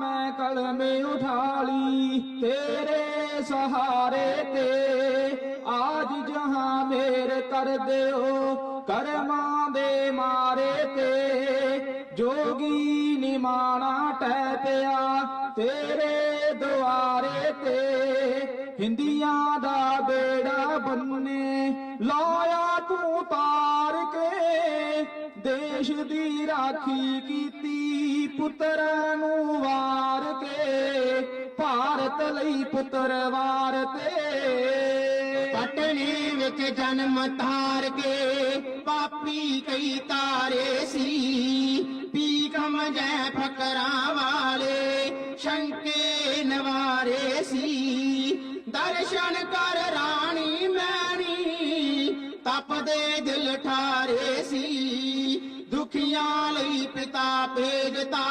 ਮੈਂ ਕਲਮੇ ਉਠਾਲੀ, ਤੇਰੇ ਸਹਾਰੇ ਤੇ। ਆਜ ਜਹਾਂ ਮੇਰ ਕਰ ਦਿਓ, ਕਰਮਾਂ ਦੇ ਮਾਰੇ ਤੇ। ਜੋਗੀ ਨਿਮਾਣਾ ਟਹਿ ਪਿਆ, ਤੇਰੇ ਦੁਆਰੇ ਤੇ। ਹਿੰਦੀਆਂ ਦਾ ਬੇੜਾ ਬੰਨੇ, ਲਾਇਆ ਤੂੰ ਤਾਰ ਦੇਸ਼ ਦੀ ਰਾਖੀ ਕੀਤੀ, ਪੁੱਤਰਾਂ ਨੂੰ ਵਾਰ ਕੇ, ਭਾਰਤ ਲਈ ਪੁੱਤਰ ਵਾਰ ਤੇ ਪਟਨੇ ਵਿੱਚ ਜਨਮ ਧਾਰ ਕੇ, ਪਾਪੀ ਕਈ ਤਾਰੇ ਸੀ। ਪੀ ਕਮ ਜੈ ਫਕਰਾਂ ਵਾਲੇ, ਸ਼ੰਕੇ ਨਵਾਰੇ ਸੀ। ਦਰਸ਼ਨ ਕਰ ਰਾਣੀ ਮੈਣੀ ਤਪਦੇ ਦਿਲ ਠਾਰੇ ਸੀ। ਦੁਖੀਆਂ ਲਈ ਪਿਤਾ ਭੇਜਤਾ,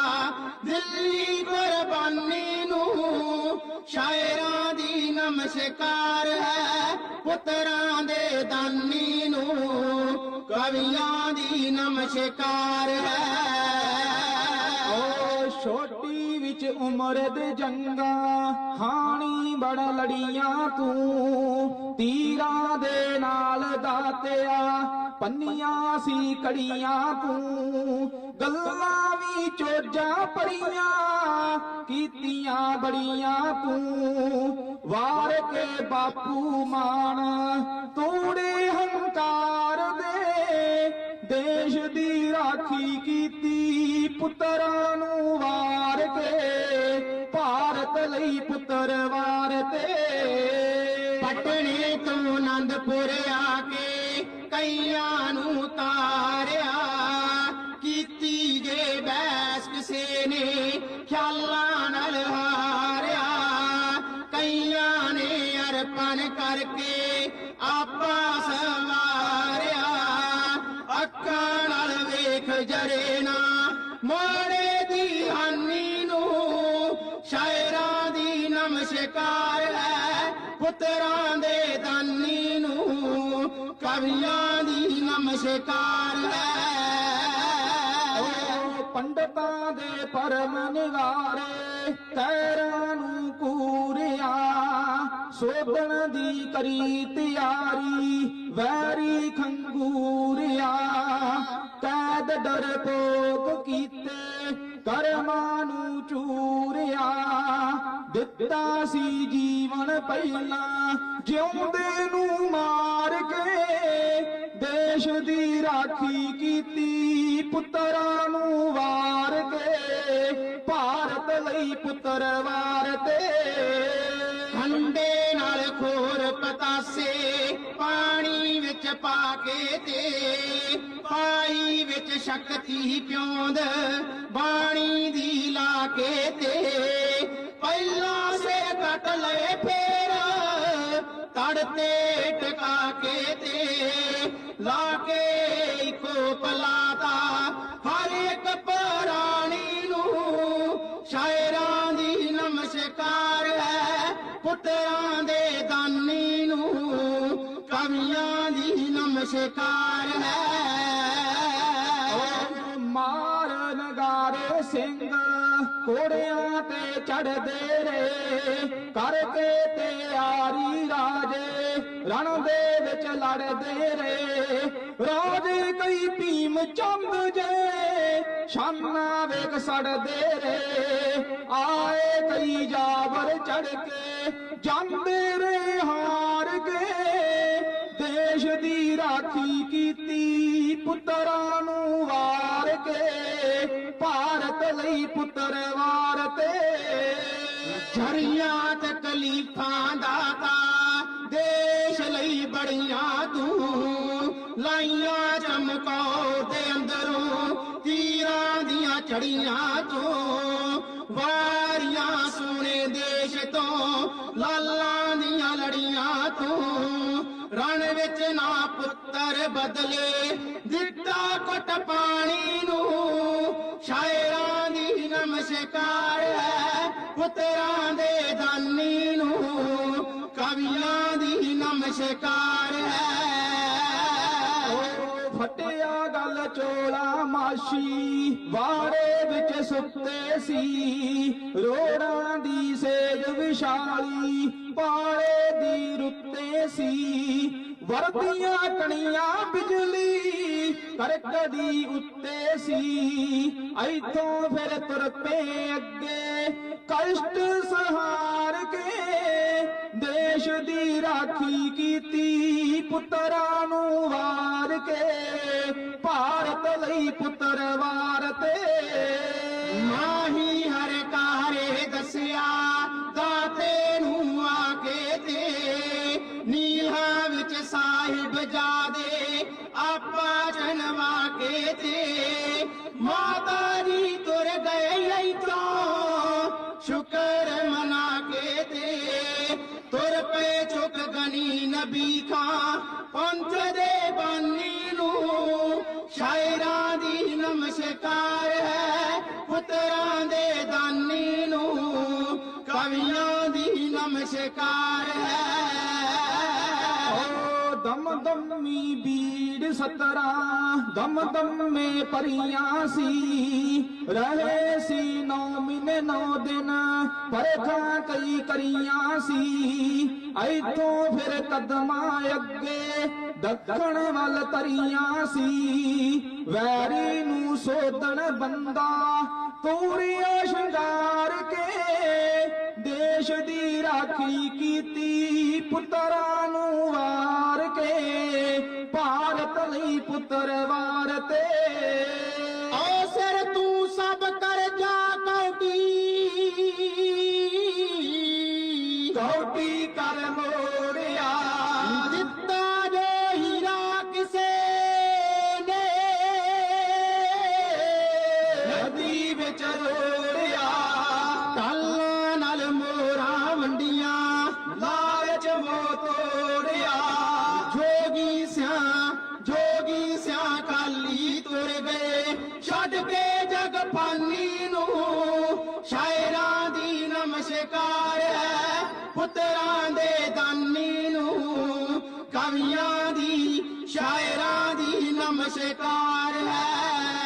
ਦਿੱਲੀ ਕੁਰਬਾਨੀ ਨੂੰ। ਸ਼ਾਇਰਾਂ ਦੀ ਨਮਸਕਾਰ ਹੈ, ਪੁੱਤਰਾਂ ਦੇ ਦਾਨੀ ਨੂੰ। ਕਵੀਆਂ ਦੀ ਨਮਸਕਾਰ ਹੈ। ਓ ਛੋਟੀ ਵਿੱਚ ਉਮਰ ਦੇ ਜੰਗਾ, ਹਾਣੀ ਬੜਾ ਲੜੀਆਂ ਤੂੰ। ਤੀਰਾਂ ਦੇ ਨਾਲ ਦਾਤਿਆ ਪੰਨੀਆਂ ਸੀ ਕੜੀਆਂ ਤੂੰ, ਗੱਲਾਂ ਵੀ ਚੋਜਾਂ ਪੜੀਆਂ ਕੀਤੀਆਂ ਬੜੀਆਂ ਤੂੰ। ਵਾਰ ਕੇ ਬਾਪੂ ਮਾਨ ਤੂੜੇ ਹੰਕਾਰ ਦੇ, ਦੇਸ਼ ਦੀ ਰਾਖੀ ਕੀਤੀ ਪੁੱਤਰ ਕਈਆਂ ਨੂੰ ਤਾਰਿਆ, ਕੀਤੀ ਜੇ ਬੈਸ ਕਿਸੇ ਨੇ, ਖਿਆਲਾਂ ਨਾਲ ਹਾਰਿਆ। ਕਈਆਂ ਨੇ ਅਰਪਣ ਕਰਕੇ ਆਪਾ ਸਵਾਰਿਆ। ਅੱਖਾਂ ਨਾਲ ਵੇਖ ਜਰੇ ਨਾ, ਮੋੜੇ ਦੀ ਹਾਨੀ ਨੂੰ ਸ਼ਾਇਰਾਂ ਦੀ ਨਮਸਕਾਰ ਹੈ, ਪੁੱਤਰਾਂ ਦੇ ਕਵੀਆਂ ਦੀ ਨਮਸਕਾਰ ਹੈ। ਪੰਡਤਾਂ ਦੇ ਪਰਮ ਨਿਵਾਰੇ ਤੈਰਾਂ ਨੂੰ ਕੂਰਿਆ ਸੋਧਣ ਦੀ ਕਰੀ ਤਿਆਰੀ, ਵੈਰੀ ਖੰਗੂਰਿਆ। ਕੈਦ ਡਰਪੋਕ ਕੀਤੇ ਕਰਮਾਂ ਨੂੰ ਚੂਰਿਆ, ਦਿੱਤਾ ਸੀ ਜੀਵਨ ਪਹਿਲਾਂ, ਜਿਉਂਦੇ ਨੂੰ ਮਾਰ ਕੇ ਦੇਸ਼ ਦੀ ਰਾਖੀ ਕੀਤੀ, ਪੁੱਤਰਾਂ ਨੂੰ ਵਾਰ ਕੇ, ਭਾਰਤ ਲਈ ਪੁੱਤਰ ਵਾਰ ਤੇ। ਖੰਡੇ ਨਾਲ ਖੋਰ ਪਤਾਸੇ, ਪਾਣੀ ਵਿੱਚ ਪਾ ਕੇ ਤੇ ਪਾਈ ਵਿੱਚ ਸ਼ਕਤੀ ਪਿਉਂਦ, ਬਾਣੀ ਦੀ ਲਾ ਕੇ ਤੇ। ਪਹਿਲਾਂ ਸੇ ਕੱਟ ਲਏ ਫੇਰ, ਤੜ ਤੇ ਟਿਕਾ ਕੇ ਤੇ। ਲਾ ਕੇ ਇੱਕੋ ਪਲਾਤਾ ਹਰ ਇੱਕ ਪ੍ਰਾਣੀ ਨੂੰ ਸ਼ਾਇਰਾਂ ਦੀ ਨਮਸਕਾਰ ਹੈ, ਪੁੱਤਰਾਂ ਦੇ ਦਾਨੀ ਨੂੰ ਕਵੀਆਂ ਦੀ ਨਮਸਕਾਰ ਹੈ। ਕੋੜਿਆਂ ਤੇ ਚੜਦੇ ਰੇ ਕਰਕੇ ਤਿਆਰੀ ਰਾਜੇ ਰਣ ਦੇ ਵਿੱਚ ਲੜਦੇ ਰੇ ਰੋਜ਼ ਕਈ ਭੀਮ ਚੰਦ ਜੇ ਸ਼ਾਨਾ ਵੇਖ ਸੜਦੇ ਰੇ ਆਏ ਕਈ ਜਾਵਰ ਚੜ ਕੇ, ਜਾਂਦੇ ਰੇ ਹਾਰ ਕੇ। ਦੇਸ਼ ਦੀ ਰਾਖੀ ਕੀਤੀ ਪੁੱਤਰਾਂ ਨੂੰ ਵਾਰ ਲਈ ਪੁੱਤਰ ਵਾਰ ਤੇ। ਝਰੀਆਂ ਤਕਲੀਫਾਂ ਦਾਤਾ ਦੇਸ਼ ਲਈ ਬੜੀਆਂ ਤੂੰ ਲਾਈਆਂ ਚਮਕੌਰ ਦੇ ਅੰਦਰੋਂ ਤੀਰਾਂ ਦੀਆਂ ਚੜੀਆਂ ਤੂੰ ਵਾਰੀਆਂ ਸੋਹਣੇ ਦੇਸ਼ ਤੋਂ ਲਾਲਾਂ ਦੀਆਂ ਲੜੀਆਂ ਤੂੰ ਰਣ ਵਿੱਚ ਨਾ ਪੁੱਤਰ ਬਦਲੇ ਦਿੱਤਾ ਘਟ ਸ਼ਿਕਾਰ ਹੈ ਪੁੱਤਰਾਂ ਦੇ ਦਾਨੀ ਨੂੰ, ਕਵੀਆਂ ਦੀ ਨਮਸਕਾਰ ਹੈ। ਫਟਿਆ ਗੱਲ ਚੋਲਾ ਮਾਸ਼ੀ, ਵਾੜੇ ਵਿੱਚ ਸੁੱਤੇ ਸੀ। ਰੋੜਾਂ ਦੀ ਸੇਜ ਵਿਸ਼ਾਲੀ ਪਾਲੇ ਦੀ ਰੁੱਤੇ ਸੀ। ਵਰਦੀਆਂ ਕਣੀਆਂ ਬਿਜਲੀ ਕਰਕਦੀ ਉੱਤੇ ਸੀ। ਇੱਥੋਂ ਫਿਰ ਤੁਰ ਪਏ ਅੱਗੇ, ਕਸ਼ਟ ਸਹਾਰ ਕੇ ਦੇਸ਼ ਦੀ ਰਾਖੀ ਕੀਤੀ, ਪੁੱਤਰਾਂ ਨੂੰ ਵਾਰ ਕੇ, ਭਾਰਤ ਲਈ ਪੁੱਤਰ ਵਾਰ ਤੇ। ਮਾਹੀ ਹਰ ਕਾਰੇ ਦੱਸਿਆ, ਦਾਤੇ ਨੂੰ ਆ ਕੇ ਤੇ ਨੀਹਾਂ ਵਿੱਚ ਸਾਹਿਬ ਜਾਦੇ ਆਪਾ ਜਨਵਾ ਕੇ ਤੇ ਮਾਤਾ ਜੀ ਤੁਰ ਗਏ ਇੱਥੋਂ ਸ਼ੁਕਰ ਮਨਾ ਕੇ ਤੇ ਤੁਰ ਪਏ ਚੁੱਕ ਗਨੀ ਨਬੀ ਖਾਂ ਪੰਥ ਦੇ ਬਾਨੀ ਨੂੰ ਸ਼ਾਇਰਾਂ ਦੀ ਨਮਸਕਾਰ ਹੈ ਪੁੱਤਰਾਂ ਦੇ ਦਾਨੀ ਨੂੰ ਕਵੀਆਂ ਦੀ ਨਮਸਕਾਰ ਹੈ ਦਮ ਦਮੀ ਬੀੜ ਸਤਰਾਂ ਦਮ ਦਮ ਦਮੇ ਪਰੀਆਂ ਸੀ। ਰਹੇ ਸੀ ਨੌ ਮਹੀਨੇ, ਨੌ ਦਿਨ ਪਰਖਾਂ ਕਈ ਕਰੀਆਂ ਸੀ। ਇੱਥੋਂ ਫਿਰ ਕਦਮਾਂ ਅੱਗੇ ਦੱਖਣ ਵੱਲ ਤਰੀਆਂ ਸੀ। ਵੈਰੀ ਨੂੰ ਸੋਧਣ ਬੰਦਾ ਤੂਰੀਆਂ ਸ਼ਿੰਗਾਰ ਕੇ ਦੇਸ਼ ਦੀ ਰਾਖੀ ਕੀਤੀ ਪੁੱਤਰਾਂ ਨੂੰ ਵਾਰ ਕੇ ਭਾਰਤ ਲਈ ਪੁੱਤਰ ਵਾਰ ਤੇ। ਓ ਸਿਰ ਤੂੰ ਸਭ ਕਰ ਜਾ ਕੌਟੀ। ਕੌਟੀ ਕਰ ਮੋੜਿਆ ਦੀ ਹੈ ਪੁੱਤਰਾਂ ਦੇ ਦਾਨੀ ਨੂੰ ਕਵੀਆਂ ਦੀ ਸ਼ਾਇਰਾਂ ਦੀ ਨਮਸਕਾਰ ਹੈ।